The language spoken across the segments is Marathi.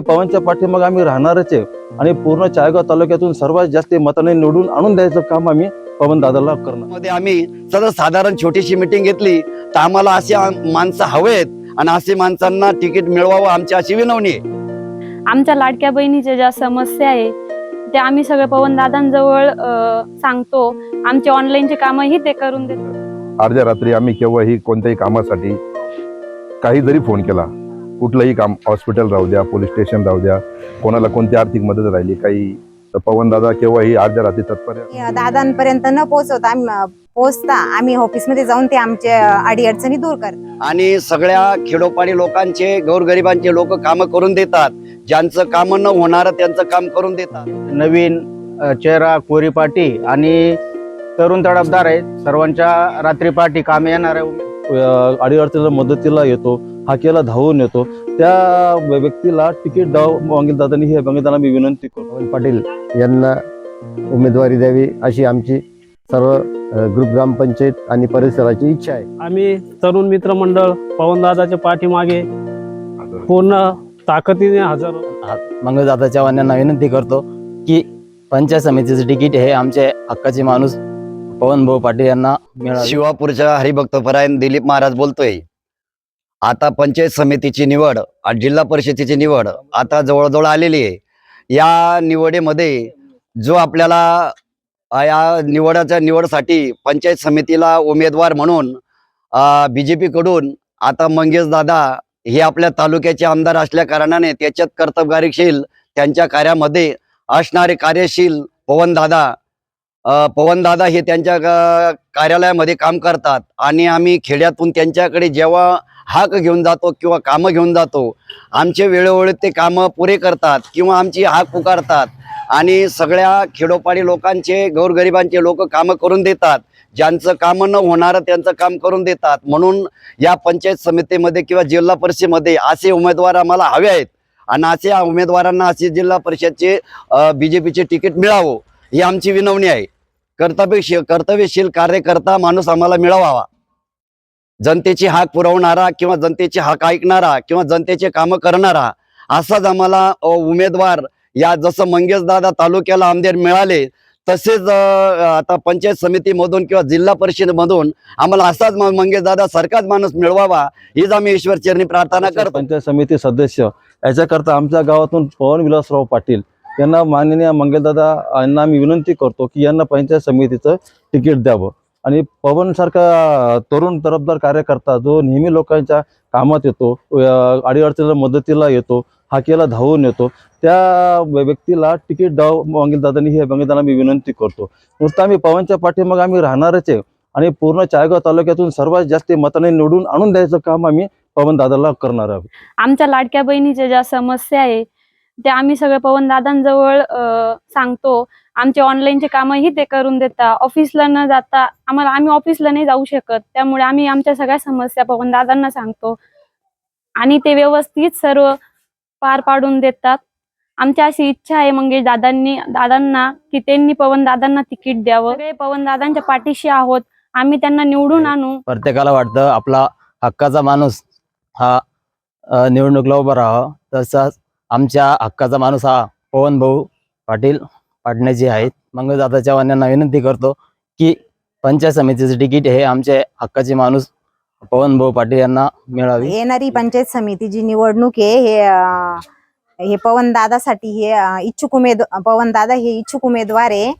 पवनच्या पाठीमागे आम्ही राहणारच आहे. आणि पूर्ण चाळगाव तालुक्यातून सर्वात जास्त मताने निवडून आणून द्यायचं काम आम्ही पवन दादाला करणार. मध्ये आम्ही सर्वसाधारण छोटीशी मिटिंग घेतली. तर आम्हाला असे आम- माणसं हवेत आणि असे माणसांना तिकीट मिळवावं आमची अशी विनवणी आहे. आमच्या लाडक्या बहिणीच्या ज्या समस्या आहे त्या आम्ही सगळे पवनदादांजवळ अ, सांगतो. आमचे ऑनलाईनचे कामही ते करून देतात. अर्ध्या रात्री आम्ही केव्हाही कोणत्याही कामासाठी काही जरी फोन केला. कुठलंही काम हॉस्पिटल राहू द्या पोलीस स्टेशन राहू द्या कोणाला कोणती आर्थिक मदत राहिली काही तर पवन दादा केव्हाही अर्ध्या रात्री तत्पर आहे. दादांपर्यंत न पोहोचवता आम्ही पोहोचता आम्ही ऑफिसमध्ये जाऊन ते आमचे अडीअडचणी दूर करतो आणि सगळ्या खेडोपाडी लोकांचे गोरगरिबांचे लोक कामं करून देतात. ज्यांचं काम न होणार त्यांचं काम करून देतात. नवीन अ, चेहरा कोरी पाटी आणि तरुण तडफदार आहेत. सर्वांच्या रात्री पाठी काम येणार आहे. अडीअडचणीला मदतीला येतो. हाकेला धावून येतो. त्या व्यक्तीला तिकीट द्यावं मागील दादांनी हे दादांना मी विनंती करतो. पाटील यांना उमेदवारी द्यावी अशी आमची सर्व ग्रुप ग्रामपंचायत आणि परिसराची इच्छा आहे. आम्ही तरुण मित्र मंडळ पवनदादाच्या पाठीमागे पूर्ण ताकदीने हजर. मंगळदादा चव्हाण विनंती करतो की पंचायत समितीचे तिकीट हे आमचे हक्काचे माणूस पवन भाऊ पाटील यांना शिवापूरच्या हरिभक्तपरायण दिलीप महाराज बोलतोय. आता पंचायत समितीची निवड आणि जिल्हा परिषदेची निवड आता जवळजवळ आलेली आहे. या निवडीमध्ये जो आपल्याला या निवडाच्या निवडसाठी पंचायत समितीला उमेदवार म्हणून बीजेपी कडून आता मंगेश दादा हे आपल्या तालुक्याचे आमदार असल्या कारणाने त्याच्यात कर्तबगारीशील त्यांच्या कार्यामध्ये असणारे कार्यशील पवनदादा पवनदादा हे त्यांच्या कार्यालयामध्ये काम करतात. आणि आम्ही खेड्यातून त्यांच्याकडे जेव्हा हाक घेऊन जातो किंवा कामं घेऊन जातो. आमचे वेळोवेळी ते कामं पुरे करतात किंवा आमची हाक पुकारतात. आणि सगळ्या खेडोपाडी लोकांचे गोरगरिबांचे लोक कामं करून देतात. ज्यांचं कामं न होणारं त्यांचं काम करून देतात. म्हणून या पंचायत समितीमध्ये किंवा जिल्हा परिषदेमध्ये असे उमेदवार आम्हाला हवे आहेत. आणि असे उमेदवारांना असे जिल्हा परिषदचे बी जे पीचे तिकीट मिळावं ही आमची विनवणी आहे. कर्तव्यशील कर्तव्यशील कार्यकर्ता माणूस आम्हाला मिळावा. जनतेची हाक पुरवणारा किंवा जनतेची हाक ऐकणारा किंवा जनतेचे कामं करणारा असाच आम्हाला उमेदवार या जसं मंगेश दादा तालुक्याला आमदार मिळाले तसेच आता पंचायत समितीमधून किंवा जिल्हा परिषदेमधून आम्हाला असाच मंगेश दादा सारखाच माणूस मिळवावा हीच आम्ही ईश्वर चरणी प्रार्थना करतो. पंचायत समिती सदस्य याच्याकरता आमच्या गावातून पवन विलासराव पाटील यांना माननीय मंगलदादा यांना आम्ही विनंती करतो की यांना पंचायत समितीचं तिकीट द्यावं. आणि पवन सारखा तरुण तरफदार कार्यकर्ता जो नेहमी लोकांच्या कामात येतो अडीअडचणीला मदतीला येतो हाकेला धावून येतो त्या व्यक्तीला तिकीट डाव मागील दादांनी हे दादांना मी विनंती करतो. नुसतं आम्ही पवनच्या पाठीमागे आम्ही राहणारच आहे आणि पूर्ण चाळगाव तालुक्यातून सर्वात जास्त मताने निवडून आणून द्यायचं काम आम्ही पवन दादाला करणार आहोत. आमच्या लाडक्या बहिणीच्या ज्या समस्या आहे त्या आम्ही सगळे पवनदादांजवळ सांगतो. आमचे ऑनलाईनचे कामही ते करून देतात. ऑफिसला न जाता आम्हाला आम्ही ऑफिसला नाही जाऊ शकत. त्यामुळे आम्ही आमच्या सगळ्या समस्या पवनदादांना सांगतो. आणि ते व्यवस्थित सर्व पार पाडून देतात. आमची अशी इच्छा आहे मंगेश दादांनी दादांना की त्यांनी पवन दादांना तिकीट द्यावं. सगळे पवन दादांच्या पाठीशी आहोत. आम्ही त्यांना निवडून आणू. प्रत्येकाला वाटतं आपला हक्काचा माणूस हा अ, निवडणुकीला उभा राहावा. तसाच आमच्या हक्काचा माणूस हा पवन भाऊ पाटील पाटण्याचे आहेत मंगळदादा वाण्यांना विनंती करतो की पंचायत समितीचे तिकीट हे आमचे हक्काचे माणूस पवन भाऊ पाटील यांना मिळावे येणारी पंचायत समितीची निवडणूक आहे हे अं, हे पवन दादासाठी हे इच्छुक उमेद पवन दादा हे इच्छुक उमेदवार आहे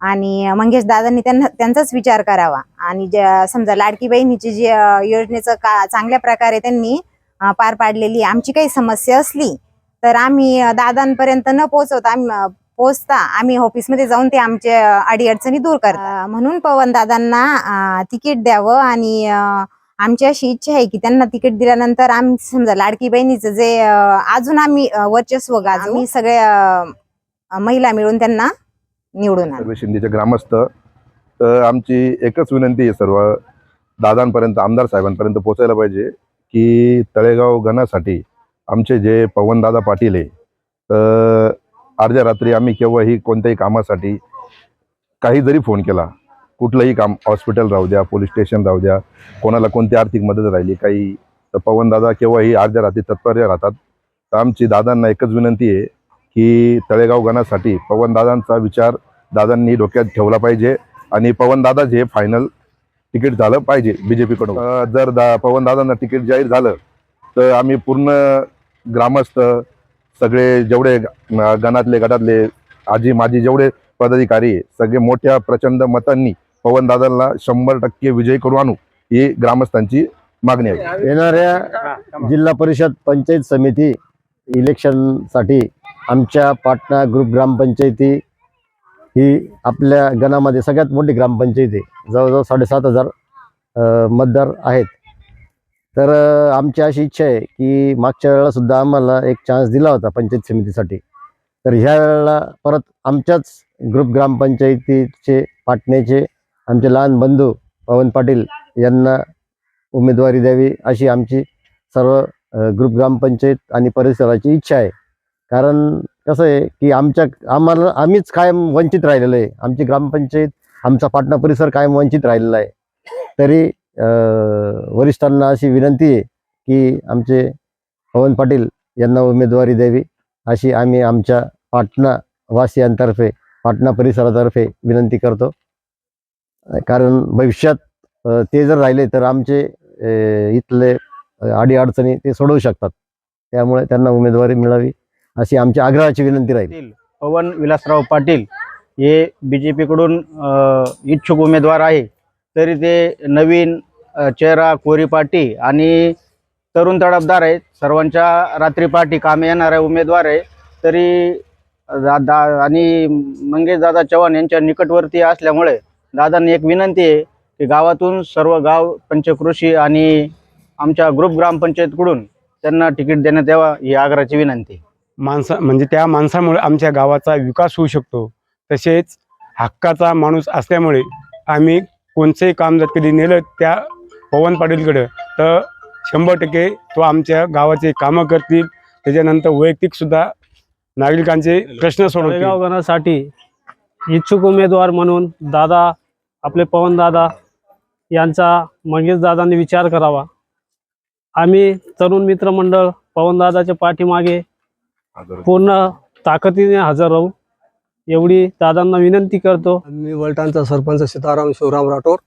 आणि मंगेश दादांनी त्यांना त्यांचाच विचार करावा आणि ज्या समजा लाडकी बहिणीची जी अं, योजनेचं का चांगल्या प्रकारे त्यांनी अं, पार पाडलेली आहे. आमची काही समस्या असली तर आम्ही दादांपर्यंत न पोहोचवता आम्ही अं, पोहोचता. आम्ही ऑफिसमध्ये जाऊन ते आमचे अडीअडचणी दूर करता. म्हणून पवन दादांना तिकीट द्यावं आणि आमची अशी इच्छा आहे की त्यांना तिकीट दिल्यानंतर आम्ही समजा लाडकी बहिणीचं जे अजून आम्ही वर्चस्व गाजवू आम्ही सगळे अं, महिला मिळून त्यांना निवडून आणू. सर्व शिंदेचे ग्रामस्थ तर आमची एकच विनंती आहे सर्व दादांपर्यंत आमदार साहेबांपर्यंत पोहोचायला पाहिजे की तळेगाव गणासाठी आमचे जे पवनदादा पाटील आहे तर अर्ध्या रात्री आम्ही केव्हाही कोणत्याही कामासाठी काही जरी फोन केला कुठलंही काम हॉस्पिटल राहू द्या पोलीस स्टेशन राहू द्या कोणाला कोणती आर्थिक मदत राहिली काही तर पवनदादा केव्हाही अर्ध्या रात्री तत्पर राहतात. तर आमची दादांना एकच विनंती आहे की तळेगाव गणासाठी पवनदादांचा विचार दादांनी डोक्यात ठेवला पाहिजे आणि पवनदादा जे फायनल तिकीट झालं पाहिजे बी जे पीकडून जर दा पवनदादांना तिकीट जाहीर झालं तर आम्ही पूर्ण ग्रामस्थ सगळे जेवढे गणातले गटातले आजी माजी जेवढे पदाधिकारी सगळे मोठ्या प्रचंड मतांनी पवनदादांना शंभर टक्के विजय करू आणू ही ग्रामस्थांची मागणी आहे. येणाऱ्या जिल्हा परिषद पंचायत समिती इलेक्शनसाठी आमच्या पाटणा ग्रुप ग्रामपंचायती ही आपल्या गणामध्ये सगळ्यात मोठी ग्रामपंचायती जवळजवळ साडेसात हजार मतदार आहेत. तर आमची अशी इच्छा आहे की मागच्या वेळेला सुद्धा आम्हाला एक चान्स दिला होता पंचायत समितीसाठी. तर ह्या वेळेला परत आमच्याच ग्रुप ग्रामपंचायतीचे पाटण्याचे आमचे लहान बंधू पवन पाटील यांना उमेदवारी द्यावी अशी आमची सर्व ग्रुप ग्रामपंचायत आणि परिसराची इच्छा आहे. कारण कसं आहे की आमच्या आम्हाला आम्हीच कायम वंचित राहिलेलो आहे. आमची ग्रामपंचायत आमचा पाटणा परिसर कायम वंचित राहिलेला आहे. तरी वरिष्ठांना अशी विनंती आहे की आमचे पवन पाटील यांना उमेदवारी द्यावी अशी आम्ही आमच्या पाटणा वासियांतर्फे पाटणा परिसरातर्फे विनंती करतो. कारण भविष्यात ते जर राहिले तर आमचे इथले अडीअडचणी ते सोडवू शकतात. त्यामुळे त्यांना उमेदवारी मिळावी अशी आमच्या आग्रहाची विनंती राहील. पवन विलासराव पाटील हे बी जे पीकडून इच्छुक उमेदवार आहे. तरी ते नवीन चेहरा कोरी पाटी आणि तरुण तडफदार आहेत. सर्वांच्या रात्री पाठी कामे येणारे उमेदवार आहे. तरी दा दा आणि मंगेश दादा चव्हाण यांच्या निकटवर्ती असल्यामुळे दादांनी एक विनंती आहे की गावातून सर्व गाव पंचकृषी आणि आमच्या ग्रुप ग्रामपंचायतकडून त्यांना तिकीट देण्यात यावा ही आग्राची विनंती. आहे. माणसा म्हणजे त्या माणसामुळे आमच्या गावाचा विकास होऊ शकतो. तसेच हक्काचा माणूस असल्यामुळे आम्ही कोणचंही काम जर कधी नेलं त्या पवन पाटीलकडं तर शंभर टक्के तो आमच्या गावाचे कामं करतील. त्याच्यानंतर वैयक्तिक सुद्धा नागरिकांचे प्रश्न गणासाठी इच्छुक उमेदवार म्हणून दादा आपले पवन दादा यांचा मंगेश दादांनी विचार करावा. आम्ही तरुण मित्र मंडळ पवन दादाच्या पाठीमागे पूर्ण ताकदीने हजर राहू. एवढी दादांना विनंती करतो मी वलटांचा सरपंच सीताराम शिवराम राठोड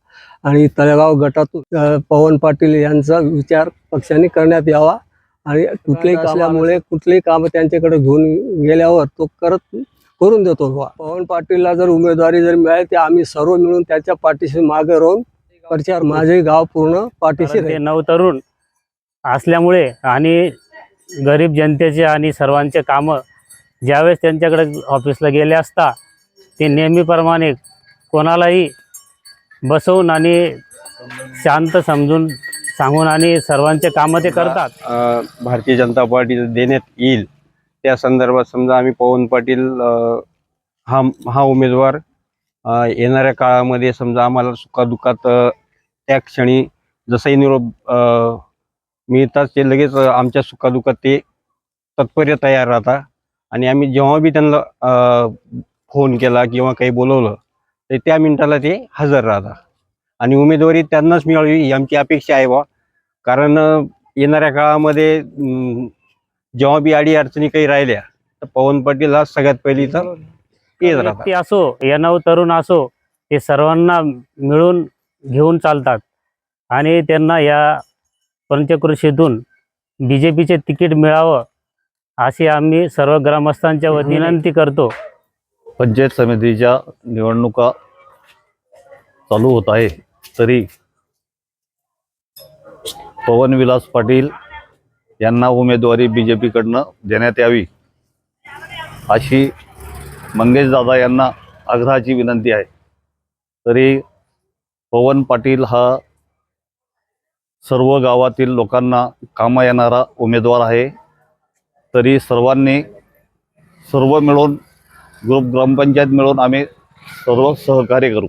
आणि तळेगाव गटातून पवन पाटील यांचा विचार पक्षाने करण्यात यावा आणि कुठलेही असल्यामुळे कुठलेही काम त्यांच्याकडे घेऊन गेल्यावर तो करत करून देतो. पवन पाटीलला जर उमेदवारी जर मिळाली तर आम्ही सर्व मिळून त्याच्या पाठीशी मागे राहून प्रचार माझे गाव पूर्ण पाठीशी नवतरुण असल्यामुळे आणि गरीब जनतेचे आणि सर्वांचे कामं ज्यावेळेस त्यांच्याकडे ऑफिसला गेले असता ते नेहमीप्रमाणे कोणालाही बसवून आणि शांत समजून सांगून आणि सर्वांचे कामं ते करतात. भारतीय जनता पार्टी देण्यात येईल. त्या संदर्भात समजा आम्ही पवन पाटील हा हा उमेदवार येणाऱ्या काळामध्ये समजा आम्हाला सुखादुखात त्या क्षणी जसंही निरोप मिळतात ते लगेच आमच्या सुखादुखात ते तत्पर्य तयार राहता आणि आम्ही जेव्हा बी त्यांना फोन केला किंवा काही बोलवलं तर त्या मिनिटाला ते हजर राहता आणि उमेदवारी त्यांनाच मिळावी ही आमची अपेक्षा आहे बा कारण येणाऱ्या काळामध्ये जेव्हा बी अडी अडचणी काही राहिल्या तर पवन पाटील हा सगळ्यात पहिली तर येत राहतात. व्यक्ती असो या नव तरुण असो ते सर्वांना मिळून घेऊन चालतात. आणि त्यांना या पंचकृषीतून बी जे पीचे तिकीट मिळावं अशी आम्ही सर्व ग्रामस्थांच्या वतीने विनंती करतो. पंचायत समितीच्या निवडणुका चालू होत आहे. तरी पवनविलास पाटील यांना उमेदवारी बी जे पीकडनं देण्यात यावी अशी मंगेश दादा यांना आग्रहाची विनंती आहे. तरी पवन पाटील हा सर्व गावातील लोकांना कामा येणारा उमेदवार आहे. तरी सर्वांनी सर्व मिळून ग्रुप ग्रामपंचायत मिळून आम्ही सर्व सहकार्य करू.